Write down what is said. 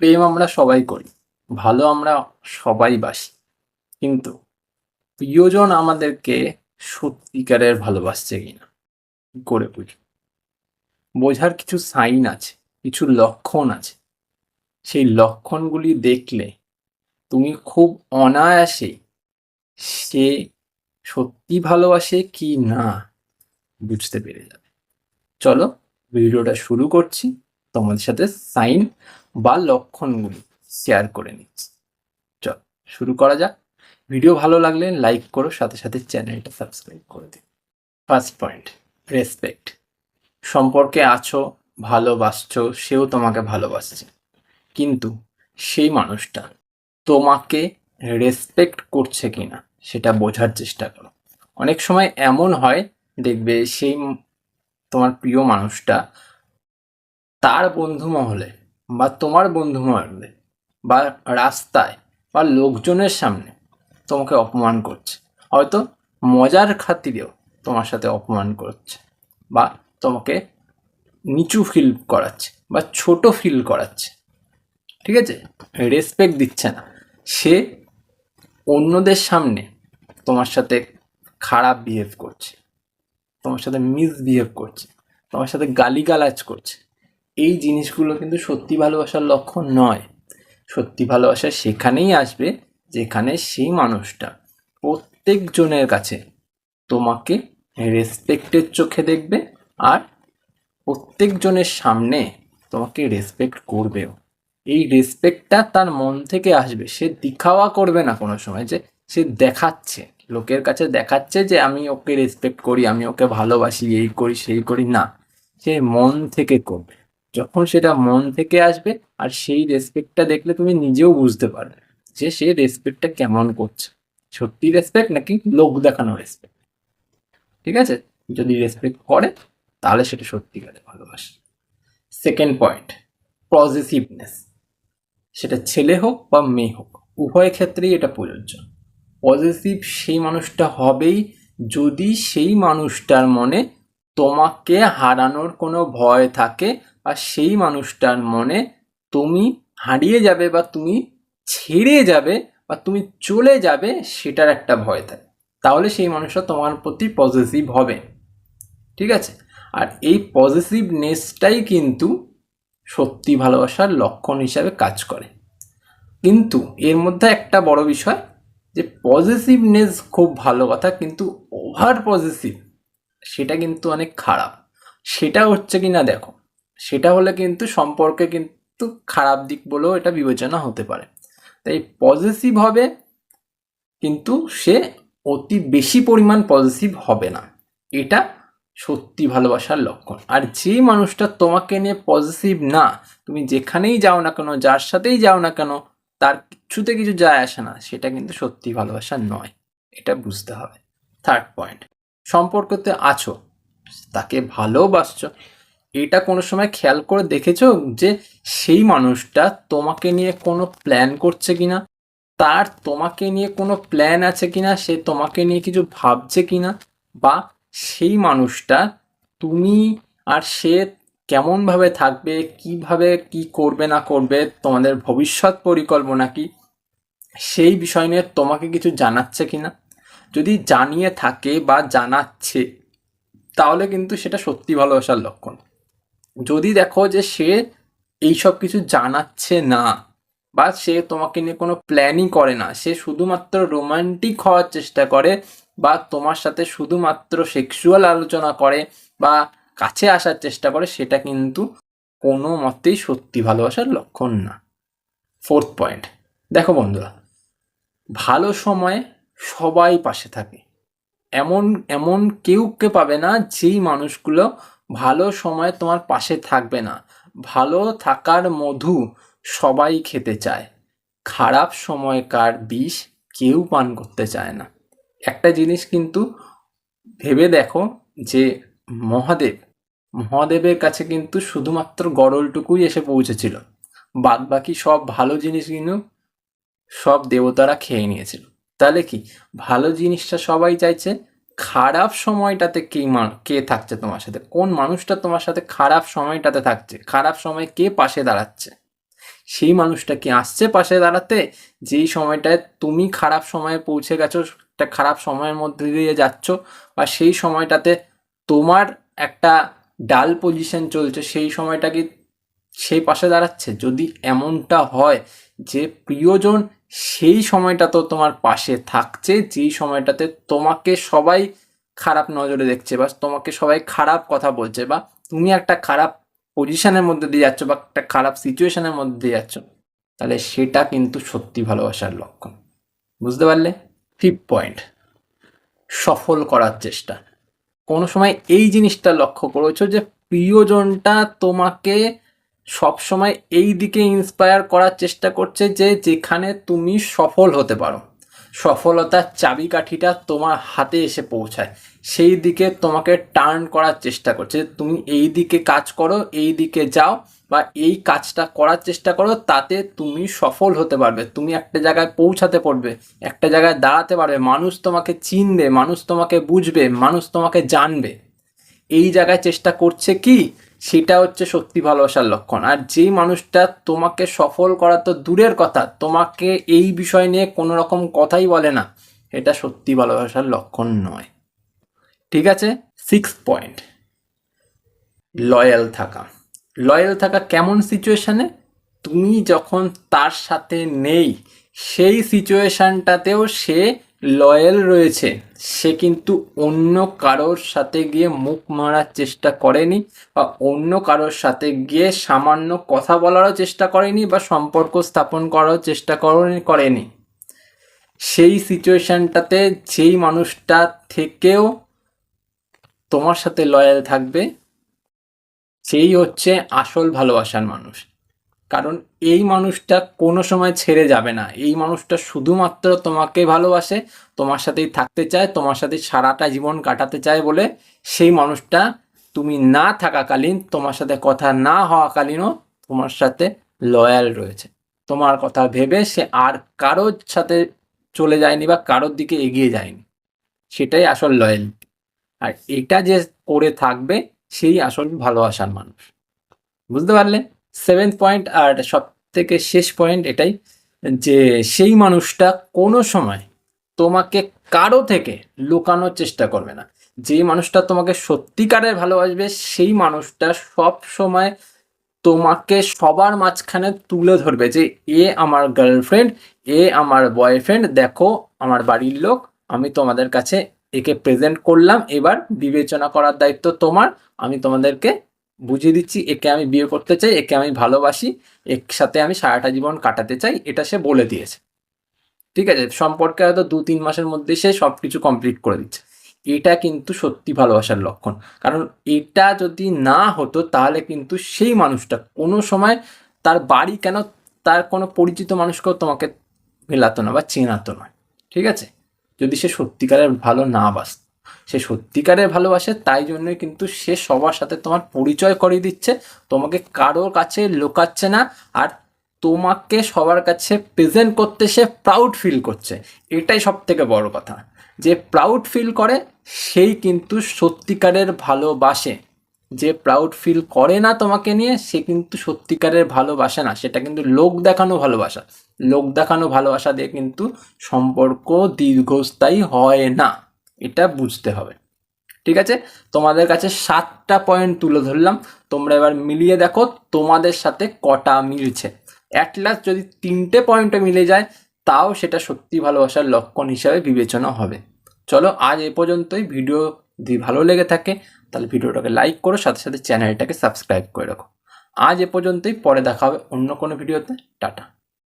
প্রেম আমরা সবাই করি, ভালো আমরা সবাই বাসি। কিন্তু প্রিয়জন আমাদেরকে সত্যিকারের ভালোবাসছে কিনা করে বুঝি বোঝার কিছু সাইন আছে, কিছু লক্ষণ আছে। সেই লক্ষণগুলি দেখলে তুমি খুব অনায়াসে সে সত্যি ভালোবাসে কি না বুঝতে পেরে যাবে। চলো ভিডিওটা শুরু করছি। তোমাদের সাথে সাইন বা লক্ষণগুলি শেয়ার করে নিচ্ছি। চল, শুরু করা যাক। ভিডিও ভালো লাগলে লাইক করো, সাথে সাথে চ্যানেলটা সাবস্ক্রাইব করে দিন ফার্স্ট পয়েন্ট রেসপেক্ট সম্পর্কে আছো, ভালোবাসছো, সেও তোমাকে ভালোবাসছে। কিন্তু সেই মানুষটা তোমাকে রেসপেক্ট করছে কি না সেটা বোঝার চেষ্টা করো। অনেক সময় এমন হয়, দেখবে সেই তোমার প্রিয় মানুষটা তার বন্ধু মহলে বা তোমার বন্ধু মহলে বা রাস্তায় বা লোকজনের সামনে তোমাকে অপমান করছে। হয়তো মজার খাতিরেও তোমার সাথে অপমান করছে বা তোমাকে নিচু ফিল করাচ্ছে বা ছোট ফিল করাচ্ছে। ঠিক আছে? রেসপেক্ট দিচ্ছে না। সে অন্যদের সামনে তোমার সাথে খারাপ বিহেভ করছে, তোমার সাথে মিসবিহেভ করছে, তোমার সাথে গালিগালাজ করছে। এই জিনিসগুলো কিন্তু সত্যি ভালোবাসার লক্ষণ নয়। সত্যি ভালোবাসা সেখানেই আসবে, যেখানে সেই মানুষটা প্রত্যেকজনের কাছে তোমাকে রেসপেক্টের চোখে দেখবে আর প্রত্যেকজনের সামনে তোমাকে রেসপেক্ট করবেও। এই রেসপেক্টটা তার মন থেকে আসবে। সে দিখাওয়া করবে না কোনো সময় যে সে দেখাচ্ছে। লোকের কাছে দেখাচ্ছে যে আমি ওকে রেসপেক্ট করি, আমি ওকে ভালোবাসি, এই করি, সেই করি না। সে মন থেকে করবে। যখন সেটা মন থেকে আসবে আর সেই রেসপেক্টটা দেখলে তুমি নিজেও বুঝতে পারবে যে সে রেসপেক্টটা কেমন করছে। সত্যি রেসপেক্ট নাকি লোক দেখানো রেসপেক্ট ঠিক আছে? যদি রেসপেক্ট করে, তাহলে সেটা সত্যিকারের ভালোবাসে। সেকেন্ড পয়েন্ট পজিটিভনেস সেটা ছেলে হোক বা মেয়ে হোক, উভয় ক্ষেত্রেই এটা প্রযোজ্য। পজিটিভ সেই মানুষটা হবেই যদি সেই মানুষটার মনে তোমাকে হারানোর কোনো ভয় থাকে বা সেই মানুষটার মনে তুমি হারিয়ে যাবে বা তুমি ছেড়ে যাবে বা তুমি চলে যাবে সেটার একটা ভয় থাকে। তাহলে সেই মানুষটা তোমার প্রতি পজিটিভ হবে। ঠিক আছে? আর এই পজিটিভনেসটাই কিন্তু সত্যি ভালোবাসার লক্ষণ হিসাবে কাজ করে। কিন্তু এর মধ্যে একটা বড় বিষয় যে পজিটিভনেস খুব ভালো কথা, কিন্তু ওভার পজিটিভ সেটা কিন্তু অনেক খারাপ। সেটা হচ্ছে কি না দেখো, সেটা হলে কিন্তু সম্পর্কে কিন্তু খারাপ দিক বলেও এটা বিবেচনা হতে পারে। তাই পজিটিভ হবে কিন্তু সে অতি বেশি পরিমাণ পজিটিভ হবে না। এটা সত্যি ভালোবাসার লক্ষণ। আর যে মানুষটা তোমাকে নিয়ে পজিটিভ না, তুমি যেখানেই যাও না কেন, যার সাথেই যাও না কেন, তার কিছুতে কিছু যায় আসে না, সেটা কিন্তু সত্যি ভালোবাসা নয়। এটা বুঝতে হবে। থার্ড পয়েন্ট সম্পর্কতে আছো, তাকে ভালোবাসছো। এটা কোনো সময় খেয়াল করে দেখেছ যে সেই মানুষটা তোমাকে নিয়ে কোনো প্ল্যান করছে কিনা? তার তোমাকে নিয়ে কোনো প্ল্যান আছে কিনা? সে তোমাকে নিয়ে কিছু ভাবছে কিনা? বা সেই মানুষটা তুমি আর সে কেমনভাবে থাকবে, কীভাবে কি করবে না করবে, তোমাদের ভবিষ্যৎ পরিকল্পনা কি? সেই বিষয় নিয়ে তোমাকে কিছু জানাচ্ছে কিনা? যদি জানিয়ে থাকে বা জানাচ্ছে, তাহলে কিন্তু সেটা সত্যি ভালোবাসার লক্ষণ। যদি দেখো যে সে এইসব কিছু জানাচ্ছে না বা সে তোমাকে নিয়ে কোনো প্ল্যানই করে না, সে শুধুমাত্র রোমান্টিক হওয়ার চেষ্টা করে বা তোমার সাথে শুধুমাত্র সেক্সুয়াল আলোচনা করে বা কাছে আসার চেষ্টা করে, সেটা কিন্তু কোনো মতেই সত্যি ভালোবাসার লক্ষণ না। ফোর্থ পয়েন্ট দেখো বন্ধুরা, ভালো সময়ে সবাই পাশে থাকে। এমন এমন কেউকে পাবে না যেই মানুষগুলো ভালো সময় তোমার পাশে থাকবে না। ভালো থাকার মধু সবাই খেতে চায়। খারাপ সময়কার বিষ কেউ পান করতে চায় না। একটা জিনিস কিন্তু ভেবে দেখো যে মহাদেব, মহাদেবের কাছে কিন্তু শুধুমাত্র গরলটুকুই এসে পৌঁছেছিল। বাদ বাকি সব ভালো জিনিস কিন্তু সব দেবতারা খেয়ে নিয়েছিল। তাহলে কি? ভালো জিনিসটা সবাই চাইছে, খারাপ সময়টাতে কে কে থাকছে তোমার সাথে? কোন মানুষটা তোমার সাথে খারাপ সময়টাতে থাকছে? খারাপ সময় কে পাশে দাঁড়াচ্ছে? সেই মানুষটা কি আসছে পাশে দাঁড়াতে? যেই সময়টায় তুমি খারাপ সময়ে পৌঁছে গেছো, একটা খারাপ সময়ের মধ্যে দিয়ে যাচ্ছ, বা সেই সময়টাতে তোমার একটা ডাল পজিশন চলছে, সেই সময়টা কি সেই পাশে দাঁড়াচ্ছে? যদি এমনটা হয় যে প্রিয়জন সেই সময়টা তো তোমার পাশে থাকছে, যেই সময়টাতে তোমাকে সবাই খারাপ নজরে দেখছে বা তোমাকে সবাই খারাপ কথা বলছে বা তুমি একটা খারাপ পজিশনের মধ্যে দিয়ে যাচ্ছ বা একটা খারাপ সিচুয়েশনের মধ্যে দিয়ে যাচ্ছ, তাহলে সেটা কিন্তু সত্যি ভালোবাসার লক্ষণ। বুঝতে পারলে? ফিফ পয়েন্ট সফল করার চেষ্টা। কোনো সময় এই জিনিসটা লক্ষ্য করেছ যে প্রিয়জনটা তোমাকে সবসময় এই দিকে ইন্সপায়ার করার চেষ্টা করছে যে যেখানে তুমি সফল হতে পারো। সফলতার চাবিকাঠিটা তোমার হাতে এসে পৌঁছায়। সেই দিকে তোমাকে টার্ন করার চেষ্টা করছে। তুমি এই দিকে কাজ করো, এই দিকে যাও বা এই কাজটা করার চেষ্টা করো, তাতে তুমি সফল হতে পারবে। তুমি একটা জায়গায় পৌঁছাতে পারবে একটা জায়গায় দাঁড়াতে পারবে। মানুষ তোমাকে চিনবে, মানুষ তোমাকে বুঝবে, মানুষ তোমাকে জানবে। এই জায়গায় চেষ্টা করছে কি? সেটা হচ্ছে সত্যি ভালোবাসার লক্ষণ। আর যেই মানুষটা তোমাকে সফল করা তো দূরের কথা, তোমাকে এই বিষয় নিয়ে কোনো রকম কথাই বলে না, এটা সত্যি ভালোবাসার লক্ষণ নয়। ঠিক আছে? সিক্স পয়েন্ট লয়াল থাকা। লয়াল থাকা কেমন সিচুয়েশানে তুমি যখন তার সাথে নেই, সেই সিচুয়েশানটাতেও সে লয়াল রয়েছে। সে কিন্তু অন্য কারোর সাথে গিয়ে মুখ মারার চেষ্টা করেনি বা অন্য কারোর সাথে গিয়ে সামান্য কথা বলারও চেষ্টা করেনি বা সম্পর্ক স্থাপন করারও চেষ্টা করেনি সেই সিচুয়েশানটাতে যেই মানুষটা থেকেও তোমার সাথে লয়াল থাকবে, সেই হচ্ছে আসল ভালোবাসার মানুষ। কারণ এই মানুষটা কোনো সময় ছেড়ে যাবে না। এই মানুষটা শুধুমাত্র তোমাকে ভালোবাসে, তোমার সাথেই থাকতে চায়, তোমার সাথে সারাটা জীবন কাটাতে চায় বলে সেই মানুষটা তুমি না থাকাকালীন, তোমার সাথে কথা না হওয়াকালীনও তোমার সাথে লয়াল রয়েছে। তোমার কথা ভেবে সে আর কারোর সাথে চলে যায়নি বা কারোর দিকে এগিয়ে যায়নি। সেটাই আসল লয়ালিটি আর এটা যে করে থাকবে, সেই আসল ভালোবাসার মানুষ। বুঝতে পারলে? সেভেন্থ পয়েন্ট আর সব থেকে শেষ পয়েন্ট এটাই যে সেই মানুষটা কোনো সময় তোমাকে কারও থেকে লুকানোর চেষ্টা করবে না। যেই মানুষটা তোমাকে সত্যিকারের ভালোবাসবে, সেই মানুষটা সব সময় তোমাকে সবার মাঝখানে তুলে ধরবে যে, এ আমার গার্লফ্রেন্ড এ আমার বয়ফ্রেন্ড দেখো আমার বাড়ির লোক, আমি তোমাদের কাছে একে প্রেজেন্ট করলাম, এবার বিবেচনা করার দায়িত্ব তোমার, আমি তোমাদেরকে বুঝিয়ে দিচ্ছি, একে আমি বিয়ে করতে চাই, একে আমি ভালোবাসি, এর সাথে আমি সারাটা জীবন কাটাতে চাই, এটা সে বলে দিয়েছে। ঠিক আছে? সম্পর্কে হয়তো দু তিন মাসের মধ্যে সে সব কিছু কমপ্লিট করে দিচ্ছে। এটা কিন্তু সত্যি ভালোবাসার লক্ষণ। কারণ এটা যদি না হতো, তাহলে কিন্তু সেই মানুষটা কোনো সময় তার বাড়ি কেন তার কোনো পরিচিত মানুষকেও তোমাকে মেলাতো না বা চেনাতো না। ঠিক আছে? যদি সে সত্যিকারের ভালো না বাসত। সে সত্যিকারের ভালোবাসে, তাই জন্যই কিন্তু সে সবার সাথে তোমার পরিচয় করিয়ে দিচ্ছে। তোমাকে কারোর কাছে লোকাচ্ছে না আর তোমাকে সবার কাছে প্রেজেন্ট করতে সে প্রাউড ফিল করছে। এটাই সব থেকে বড় কথা। যে প্রাউড ফিল করে, সেই কিন্তু সত্যিকারের ভালোবাসে। যে প্রাউড ফিল করে না তোমাকে নিয়ে, সে কিন্তু সত্যিকারের ভালোবাসে না। সেটা কিন্তু লোক দেখানো ভালোবাসা। লোক দেখানো ভালোবাসা দিয়ে কিন্তু সম্পর্ক দীর্ঘস্থায়ী হয় না। এটা বুঝতে হবে। ঠিক আছে? তোমাদের কাছে সাতটা পয়েন্ট তুলে ধরলাম। তোমরা এবার মিলিয়ে দেখো, তোমাদের সাথে কটা মিলছে। অ্যাট লাস্ট যদি তিনটে পয়েন্টে মিলে যায়, তাও সেটা সত্যি ভালোবাসার লক্ষণ হিসাবে বিবেচনা হবে। চলো, আজ এ পর্যন্তই। ভিডিও যদি ভালো লেগে থাকে, তাহলে ভিডিওটাকে লাইক করো, সাথে সাথে চ্যানেলটাকে সাবস্ক্রাইব করে রাখো। আজ এ পর্যন্তই। পরে দেখা হবে অন্য কোনো ভিডিওতে টাটা।